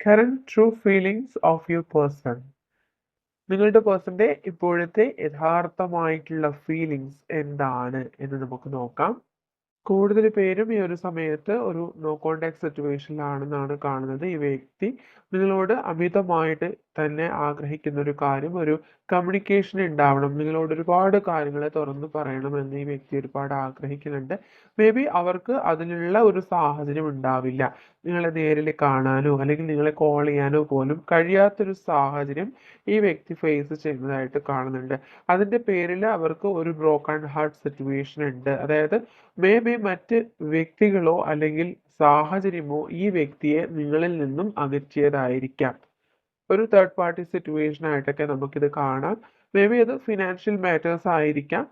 Current true feelings of your person നിങ്ങളുടെ പേഴ്സന്റെ ഇപ്പോഴത്തെ യഥാർത്ഥമായിട്ടുള്ള ഫീലിങ്സ് എന്താണ് എന്ന് നമുക്ക് നോക്കാം. കൂടുതൽ പേരും ഈ ഒരു സമയത്ത് ഒരു നോ കോണ്ടാക്ട് സിറ്റുവേഷനിലാണെന്നാണ് കാണുന്നത്. ഈ വ്യക്തി നിങ്ങളോട് അമിതമായിട്ട് തന്നെ ആഗ്രഹിക്കുന്ന ഒരു കാര്യം ഒരു കമ്മ്യൂണിക്കേഷൻ ഉണ്ടാവണം നിങ്ങളോട് ഒരുപാട് കാര്യങ്ങളെ തുറന്നു പറയണമെന്ന് ഈ വ്യക്തി ഒരുപാട് ആഗ്രഹിക്കുന്നുണ്ട്. മേ ബി അവർക്ക് അതിനുള്ള ഒരു സാഹചര്യം ഉണ്ടാവില്ല. നിങ്ങളെ നേരിൽ കാണാനോ അല്ലെങ്കിൽ നിങ്ങളെ കോൾ ചെയ്യാനോ പോലും കഴിയാത്തൊരു സാഹചര്യം ഈ വ്യക്തി ഫേസ് ചെയ്യുന്നതായിട്ട് കാണുന്നുണ്ട്. അതിന്റെ പേരിൽ അവർക്ക് ഒരു ബ്രോക്കൺ ഹാർട്ട് സിറ്റുവേഷൻ ഉണ്ട്. അതായത് മേ ബി മറ്റ് വ്യക്തികളോ അല്ലെങ്കിൽ സാഹചര്യമോ ഈ വ്യക്തിയെ നിങ്ങളിൽ നിന്നും അകറ്റിയതായിരിക്കാം. ഒരു തേർഡ് പാർട്ടി സിറ്റുവേഷൻ ആയിട്ടൊക്കെ നമുക്കിത് കാണാം. മേ ബി അത് ഫിനാൻഷ്യൽ മാറ്റേഴ്സ് ആയിരിക്കാം.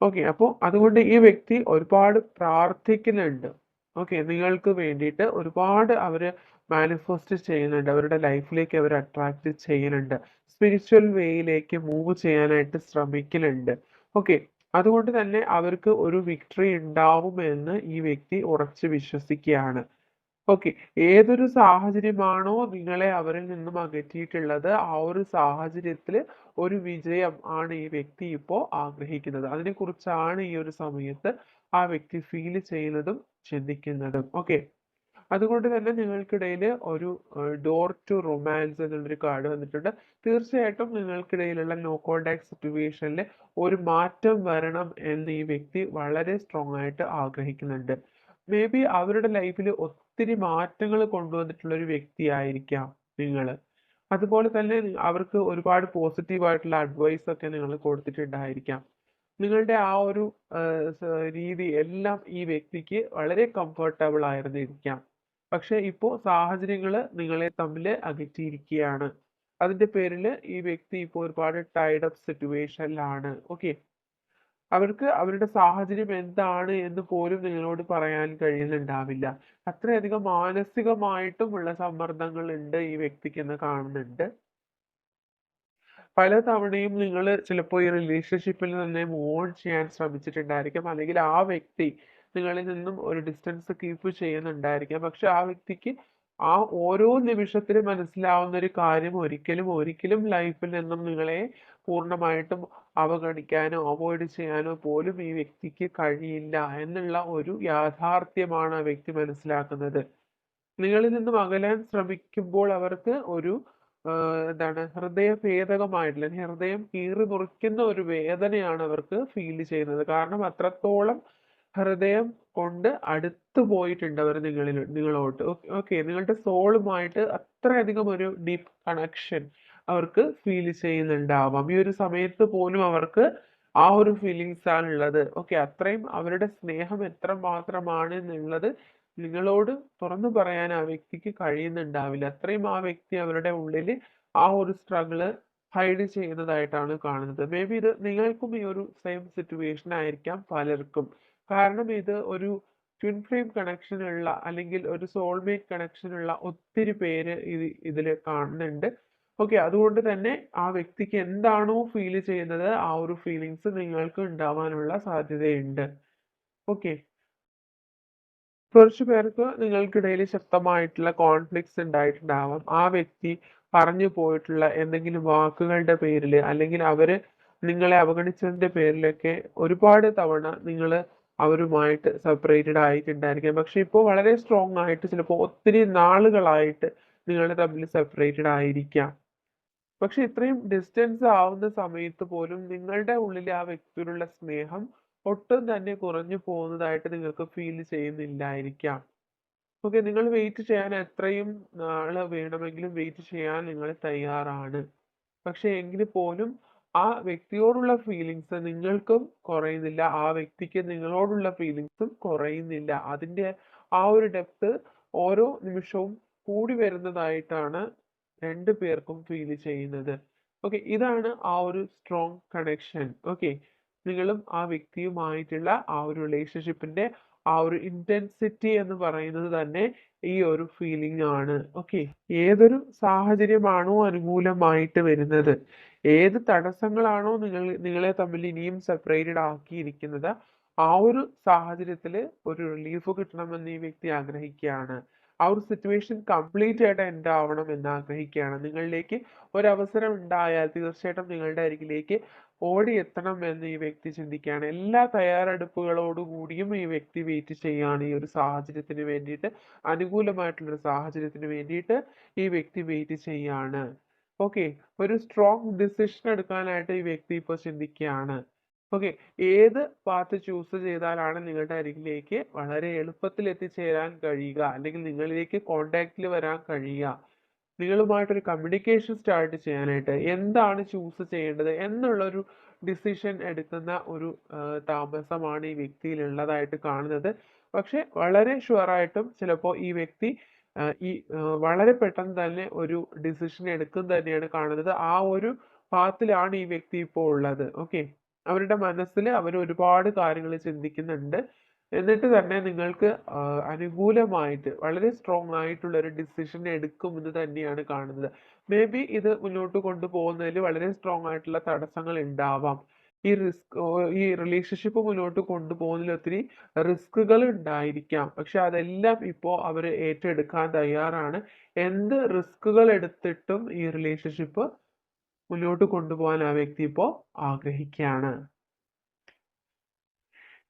ഓക്കെ അപ്പോൾ അതുകൊണ്ട് ഈ വ്യക്തി ഒരുപാട് പ്രാർത്ഥിക്കുന്നുണ്ട്. ഓക്കെ നിങ്ങൾക്ക് വേണ്ടിയിട്ട് ഒരുപാട് അവർ മാനിഫെസ്റ്റ് ചെയ്യുന്നുണ്ട്. അവരുടെ ലൈഫിലേക്ക് അവർ അട്രാക്റ്റ് ചെയ്യുന്നുണ്ട്. സ്പിരിച്വൽ വേയിലേക്ക് മൂവ് ചെയ്യാനായിട്ട് ശ്രമിക്കുന്നുണ്ട്. ഓക്കെ അതുകൊണ്ട് തന്നെ അവർക്ക് ഒരു വിക്ടറി ഉണ്ടാവുമെന്ന് ഈ വ്യക്തി ഉറച്ചു വിശ്വസിക്കുകയാണ്. ഓക്കെ ഏതൊരു സാഹചര്യമാണോ നിങ്ങളെ അവരിൽ നിന്നും അകറ്റിയിട്ടുള്ളത് ആ ഒരു സാഹചര്യത്തിൽ ഒരു വിജയം ആണ് ഈ വ്യക്തി ഇപ്പോൾ ആഗ്രഹിക്കുന്നത്. അതിനെക്കുറിച്ചാണ് ഈ ഒരു സമയത്ത് ആ വ്യക്തി ഫീൽ ചെയ്യുന്നതും ചിന്തിക്കുന്നതും. ഓക്കെ അതുകൊണ്ട് തന്നെ നിങ്ങൾക്കിടയിൽ ഒരു ഡോർ ടു റൊമാൻസ് എന്നുള്ളൊരു കാർഡ് വന്നിട്ടുണ്ട്. തീർച്ചയായിട്ടും നിങ്ങൾക്കിടയിലുള്ള നോ കോണ്ടാക്ട് സിറ്റുവേഷനിൽ ഒരു മാറ്റം വരണം എന്ന് ഈ വ്യക്തി വളരെ സ്ട്രോങ് ആയിട്ട് ആഗ്രഹിക്കുന്നുണ്ട്. മേ ബി അവരുടെ ലൈഫിൽ ഒത്തിരി മാറ്റങ്ങൾ കൊണ്ടുവന്നിട്ടുള്ള ഒരു വ്യക്തിയായിരിക്കാം നിങ്ങൾ അതുപോലെ തന്നെ അവർക്ക് ഒരുപാട് പോസിറ്റീവ് ആയിട്ടുള്ള അഡ്വൈസ് ഒക്കെ നിങ്ങൾ കൊടുത്തിട്ടുണ്ടായിരിക്കാം. നിങ്ങളുടെ ആ ഒരു രീതി എല്ലാം ഈ വ്യക്തിക്ക് വളരെ കംഫർട്ടബിൾ ആയിരുന്നിരിക്കാം. പക്ഷെ ഇപ്പോൾ സാഹചര്യങ്ങൾ നിങ്ങളെ തമ്മിൽ അകറ്റിയിരിക്കുകയാണ്. അതിന്റെ പേരിൽ ഈ വ്യക്തി ഇപ്പോൾ ഒരുപാട് ടൈഡ് അപ്പ് സിറ്റുവേഷനിലാണ് ഓക്കെ അവർക്ക് അവരുടെ സാഹചര്യം എന്താണ് എന്ന് പോലും നിങ്ങളോട് പറയാൻ കഴിയുന്നുണ്ടാവില്ല. അത്രയധികം മാനസികമായിട്ടും ഉള്ള സമ്മർദ്ദങ്ങൾ ഉണ്ട് ഈ വ്യക്തിക്ക് എന്ന് കാണുന്നുണ്ട്. പല തവണയും നിങ്ങൾ ചിലപ്പോൾ ഈ റിലേഷൻഷിപ്പിൽ തന്നെ മൂവ് ഓൺ ചെയ്യാൻ ശ്രമിച്ചിട്ടുണ്ടായിരിക്കും. അല്ലെങ്കിൽ ആ വ്യക്തി നിങ്ങളിൽ നിന്നും ഒരു ഡിസ്റ്റൻസ് കീപ്പ് ചെയ്യുന്നുണ്ടായിരിക്കാം. പക്ഷെ ആ വ്യക്തിക്ക് ആ ഓരോ നിമിഷത്തിലും മനസ്സിലാവുന്ന ഒരു കാര്യം ഒരിക്കലും ഒരിക്കലും ലൈഫിൽ നിന്നും നിങ്ങളെ പൂർണമായിട്ടും അവഗണിക്കാനോ അവോയ്ഡ് ചെയ്യാനോ പോലും ഈ വ്യക്തിക്ക് കഴിയില്ല എന്നുള്ള ഒരു യാഥാർത്ഥ്യമാണ് ആ വ്യക്തി മനസ്സിലാക്കുന്നത്. നിങ്ങളിൽ നിന്നും അകലാൻ ശ്രമിക്കുമ്പോൾ അവർക്ക് ഒരു എന്താണ് ഹൃദയ ഭേദകമായിട്ടുള്ള ഹൃദയം കീറി മുറിക്കുന്ന ഒരു വേദനയാണ് അവർക്ക് ഫീൽ ചെയ്യുന്നത്. കാരണം അത്രത്തോളം ഹൃദയം കൊണ്ട് അടുത്ത് പോയിട്ടുണ്ട് അവർ നിങ്ങളിൽ നിങ്ങളോട്ട്. ഓക്കെ നിങ്ങളുടെ സോളുമായിട്ട് അത്രയധികം ഒരു ഡീപ്പ് കണക്ഷൻ അവർക്ക് ഫീൽ ചെയ്യുന്നുണ്ടാവാം. ഈ ഒരു സമയത്ത് പോലും അവർക്ക് ആ ഒരു ഫീലിങ്സ് ആണ് ഉള്ളത്. ഓക്കെ അത്രയും അവരുടെ സ്നേഹം എത്ര മാത്രമാണ് എന്നുള്ളത് നിങ്ങളോട് തുറന്നു പറയാൻ ആ വ്യക്തിക്ക് കഴിയുന്നുണ്ടാവില്ല. അത്രയും ആ വ്യക്തി അവരുടെ ഉള്ളിൽ ആ ഒരു സ്ട്രഗിൾ ഹൈഡ് ചെയ്യുന്നതായിട്ടാണ് കാണുന്നത്. മേ ബി ഇത് നിങ്ങൾക്കും ഈ ഒരു സെയിം സിറ്റുവേഷൻ ആയിരിക്കാം പലർക്കും. കാരണം ഇത് ഒരു ട്വിൻ ഫ്ലെയിം കണക്ഷൻ ഉള്ള അല്ലെങ്കിൽ ഒരു സോൾമേറ്റ് കണക്ഷൻ ഉള്ള ഒത്തിരി പേര് ഇത് ഇതിൽ കാണുന്നുണ്ട്. ഓക്കെ അതുകൊണ്ട് തന്നെ ആ വ്യക്തിക്ക് എന്താണോ ഫീൽ ചെയ്യുന്നത് ആ ഒരു ഫീലിങ്സ് നിങ്ങൾക്ക് ഉണ്ടാവാനുള്ള സാധ്യതയുണ്ട്. ഓക്കെ കുറച്ചു പേർക്ക് നിങ്ങൾക്കിടയിൽ ശക്തമായിട്ടുള്ള കോൺഫ്ലിക്ട്സ് ഉണ്ടായിട്ടുണ്ടാവാം. ആ വ്യക്തി പറഞ്ഞു പോയിട്ടുള്ള എന്തെങ്കിലും വാക്കുകളുടെ പേരിൽ അല്ലെങ്കിൽ അവർ നിങ്ങളെ അവഗണിച്ചതിന്റെ പേരിലൊക്കെ ഒരുപാട് തവണ നിങ്ങൾ അവരുമായിട്ട് സെപ്പറേറ്റഡ് ആയിട്ടുണ്ടായിരിക്കാം. പക്ഷെ ഇപ്പോൾ വളരെ സ്ട്രോങ് ആയിട്ട് ചിലപ്പോൾ ഒത്തിരി നാളുകളായിട്ട് നിങ്ങൾ തമ്മിൽ സെപ്പറേറ്റഡ് ആയിരിക്കാം. പക്ഷെ ഇത്രയും ഡിസ്റ്റൻസ് ആവുന്ന സമയത്ത് പോലും നിങ്ങളുടെ ഉള്ളിലെ ആ വ്യക്തിയോടുള്ള സ്നേഹം ഒട്ടും തന്നെ കുറഞ്ഞു പോകുന്നതായിട്ട് നിങ്ങൾക്ക് ഫീൽ ചെയ്യുന്നില്ലായിരിക്കാം. ഓക്കെ നിങ്ങൾ വെയിറ്റ് ചെയ്യാൻ എത്രയും നാൾ വേണമെങ്കിലും വെയിറ്റ് ചെയ്യാൻ നിങ്ങൾ തയ്യാറാണ്. പക്ഷെ എങ്കിൽ പോലും ആ വ്യക്തിയോടുള്ള ഫീലിങ്സ് നിങ്ങൾക്കും കുറയുന്നില്ല. ആ വ്യക്തിക്ക് നിങ്ങളോടുള്ള ഫീലിങ്സും കുറയുന്നില്ല. അതിന്റെ ആ ഒരു ഡെപ്ത് ഓരോ നിമിഷവും കൂടി വരുന്നതായിട്ടാണ് രണ്ടു പേർക്കും ഫീൽ ചെയ്യുന്നത്. ഓക്കെ ഇതാണ് ആ ഒരു സ്ട്രോങ് കണക്ഷൻ ഓക്കെ നിങ്ങളും ആ വ്യക്തിയുമായിട്ടുള്ള ആ ഒരു റിലേഷൻഷിപ്പിന്റെ ആ ഒരു ഇന്റൻസിറ്റി എന്ന് പറയുന്നത് തന്നെ ഈ ഒരു ഫീലിംഗ് ആണ്. ഓക്കെ ഏതൊരു സാഹചര്യമാണോ അനുകൂലമായിട്ട് വരുന്നത്. ഏത് തടസ്സങ്ങളാണോ നിങ്ങൾ നിങ്ങളെ തമ്മിൽ ഇനിയും സെപ്പറേറ്റഡ് ആക്കിയിരിക്കുന്നത് ആ ഒരു സാഹചര്യത്തിൽ ഒരു റിലീഫ് കിട്ടണമെന്ന് ഈ വ്യക്തി ആഗ്രഹിക്കുകയാണ്. ആ ഒരു സിറ്റുവേഷൻ കംപ്ലീറ്റ് ആയിട്ട് എൻഡ് ആവണം എന്ന് ആഗ്രഹിക്കുകയാണ് നിങ്ങളിലേക്ക് ഒരവസരം ഉണ്ടായാൽ തീർച്ചയായിട്ടും നിങ്ങളുടെ അരികിലേക്ക് എത്തണം എന്ന് ഈ വ്യക്തി ചിന്തിക്കുകയാണ്. എല്ലാ തയ്യാറെടുപ്പുകളോടുകൂടിയും ഈ വ്യക്തി വെയിറ്റ് ചെയ്യുകയാണ്. ഈ ഒരു സാഹചര്യത്തിന് വേണ്ടിയിട്ട് അനുകൂലമായിട്ടുള്ള ഒരു സാഹചര്യത്തിന് വേണ്ടിയിട്ട് ഈ വ്യക്തി വെയിറ്റ് ചെയ്യാണ് ഓക്കെ ഒരു സ്ട്രോങ് ഡിസിഷൻ എടുക്കാനായിട്ട് ഈ വ്യക്തി ഇപ്പോൾ ചിന്തിക്കുകയാണ്. ഓക്കെ. ഏത് പാത്ത് ചൂസ് ചെയ്താലാണ് നിങ്ങളുടെ അരികിലേക്ക് വളരെ എളുപ്പത്തിൽ എത്തിച്ചേരാൻ കഴിയുക? അല്ലെങ്കിൽ നിങ്ങളിലേക്ക് കോണ്ടാക്റ്റിൽ വരാൻ കഴിയുക? നിങ്ങളുമായിട്ടൊരു കമ്മ്യൂണിക്കേഷൻ സ്റ്റാർട്ട് ചെയ്യാനായിട്ട് എന്താണ് ചൂസ് ചെയ്യേണ്ടത്? എന്നുള്ളൊരു ഡിസിഷൻ എടുക്കുന്ന ഒരു താമസമാണ് ഈ വ്യക്തിയിൽ ഉള്ളതായിട്ട് കാണുന്നത്. പക്ഷെ വളരെ ഷുവറായിട്ടും ചിലപ്പോൾ ഈ വ്യക്തി ഈ വളരെ പെട്ടെന്ന് തന്നെ ഒരു ഡിസിഷൻ എടുക്കും തന്നെയാണ് കാണുന്നത്. ആ ഒരു പാത്തിലാണ് ഈ വ്യക്തി ഇപ്പോൾ ഉള്ളത്. ഓക്കെ. അവരുടെ മനസ്സിൽ അവർ ഒരുപാട് കാര്യങ്ങൾ ചിന്തിക്കുന്നുണ്ട്. എന്നിട്ട് തന്നെ നിങ്ങൾക്ക് അനുകൂലമായിട്ട് വളരെ സ്ട്രോങ് ആയിട്ടുള്ള ഒരു ഡിസിഷൻ എടുക്കുമെന്ന് തന്നെയാണ് കാണുന്നത്. മേ ബി ഇത് മുന്നോട്ട് കൊണ്ടുപോകുന്നതിൽ വളരെ സ്ട്രോങ് ആയിട്ടുള്ള തടസ്സങ്ങൾ ഉണ്ടാവാം. ഈ റിസ്ക് ഈ റിലേഷൻഷിപ്പ് മുന്നോട്ട് കൊണ്ടുപോകുന്നതിൽ ഒത്തിരി റിസ്കുകൾ ഉണ്ടായിരിക്കാം. പക്ഷെ അതെല്ലാം ഇപ്പോൾ അവർ ഏറ്റെടുക്കാൻ തയ്യാറാണ്. എന്ത് റിസ്കുകൾ എടുത്തിട്ടും ഈ റിലേഷൻഷിപ്പ് മുന്നോട്ട് കൊണ്ടുപോകാൻ ആ വ്യക്തി ഇപ്പോൾ ആഗ്രഹിക്കുകയാണ്.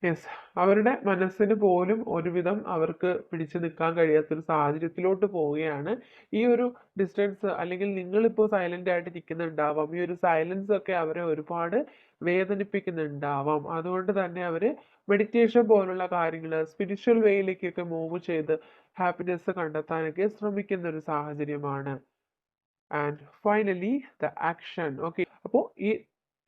യെസ് അവരുടെ മനസ്സിന് പോലും ഒരുവിധം അവർക്ക് പിടിച്ചു നിൽക്കാൻ കഴിയാത്തൊരു സാഹചര്യത്തിലോട്ട് പോവുകയാണ്. ഈ ഒരു ഡിസ്റ്റൻസ് അല്ലെങ്കിൽ നിങ്ങളിപ്പോൾ സൈലന്റ് ആയിട്ട് നിൽക്കുന്നുണ്ടാവാം. ഈ ഒരു സൈലൻസ് ഒക്കെ അവരെ ഒരുപാട് വേദനിപ്പിക്കുന്നുണ്ടാവാം. അതുകൊണ്ട് തന്നെ അവർ മെഡിറ്റേഷൻ പോലുള്ള കാര്യങ്ങൾ സ്പിരിച്വൽ വേയിലേക്കൊക്കെ മൂവ് ചെയ്ത് ഹാപ്പിനെസ് കണ്ടെത്താനൊക്കെ ശ്രമിക്കുന്ന ഒരു സാഹചര്യമാണ്. And finally the action okay അപ്പോൾ ഈ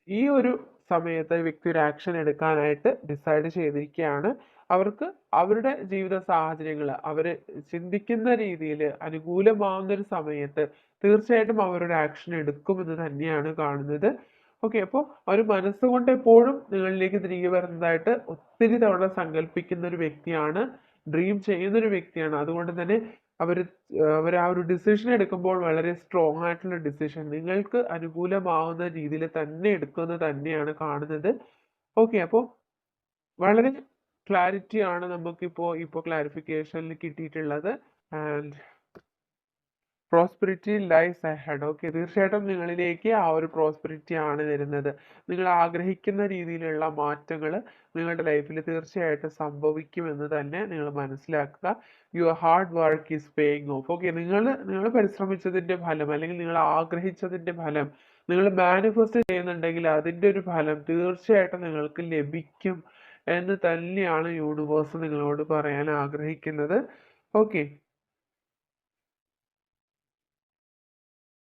ഈ ഒരു സമയത്ത് വ്യക്തി ഒരു ആക്ഷൻ എടുക്കാനായിട്ട് ഡിസൈഡ് ചെയ്തിരിക്കുകയാണ്. അവർക്ക് അവരുടെ ജീവിത സാഹചര്യങ്ങൾ അവർ ചിന്തിക്കുന്ന രീതിയിൽ അനുകൂലമാവുന്ന ഒരു സമയത്ത് തീർച്ചയായിട്ടും അവരൊരു ആക്ഷൻ എടുക്കുമെന്ന് തന്നെയാണ് കാണുന്നത്. ഓക്കെ അപ്പോൾ അവർ മനസ്സുകൊണ്ട് എപ്പോഴും നിങ്ങളിലേക്ക് തിരികെ വരുന്നതായിട്ട് ഒത്തിരി തവണ സങ്കല്പിക്കുന്ന ഒരു വ്യക്തിയാണ് ഡ്രീം ചെയ്യുന്ന ഒരു വ്യക്തിയാണ്. അതുകൊണ്ട് തന്നെ അവർ അവർ ആ ഒരു ഡിസിഷൻ എടുക്കുമ്പോൾ വളരെ സ്ട്രോങ് ആയിട്ടുള്ള ഡിസിഷൻ നിങ്ങൾക്ക് അനുകൂലമാവുന്ന രീതിയിൽ തന്നെ എടുക്കുന്നത് തന്നെയാണ് കാണുന്നത്. ഓക്കെ അപ്പോൾ വളരെ ക്ലാരിറ്റി ആണ് നമുക്കിപ്പോൾ ഇപ്പോൾ ക്ലാരിഫിക്കേഷനിൽ കിട്ടിയിട്ടുള്ളത്. And prosperity lies ahead okay തീർച്ചയായിട്ടും നിങ്ങളിലേക്ക് ആ ഒരു പ്രോസ്പെരിറ്റി ആണ് വരുന്നത്. നിങ്ങൾ ആഗ്രഹിക്കുന്ന രീതിയിലുള്ള മാറ്റങ്ങൾ നിങ്ങളുടെ ലൈഫിൽ തീർച്ചയായിട്ടും സംഭവിക്കുമെന്ന് തന്നെ നിങ്ങൾ മനസ്സിലാക്കുക. Your hard work is paying off okay നിങ്ങൾ നിങ്ങൾ പരിശ്രമിച്ചതിന്റെ ഫലം അല്ലെങ്കിൽ നിങ്ങൾ ആഗ്രഹിച്ചതിന്റെ ഫലം നിങ്ങൾ മാനിഫെസ്റ്റ് ചെയ്യുന്നുണ്ടെങ്കിൽ അതിന്റെ ഒരു ഫലം തീർച്ചയായിട്ടും നിങ്ങൾക്ക് ലഭിക്കും എന്ന് തന്നെയാണ് യൂണിവേഴ്സ് നിങ്ങളോട് പറയാൻ ആഗ്രഹിക്കുന്നത്. ഓക്കെ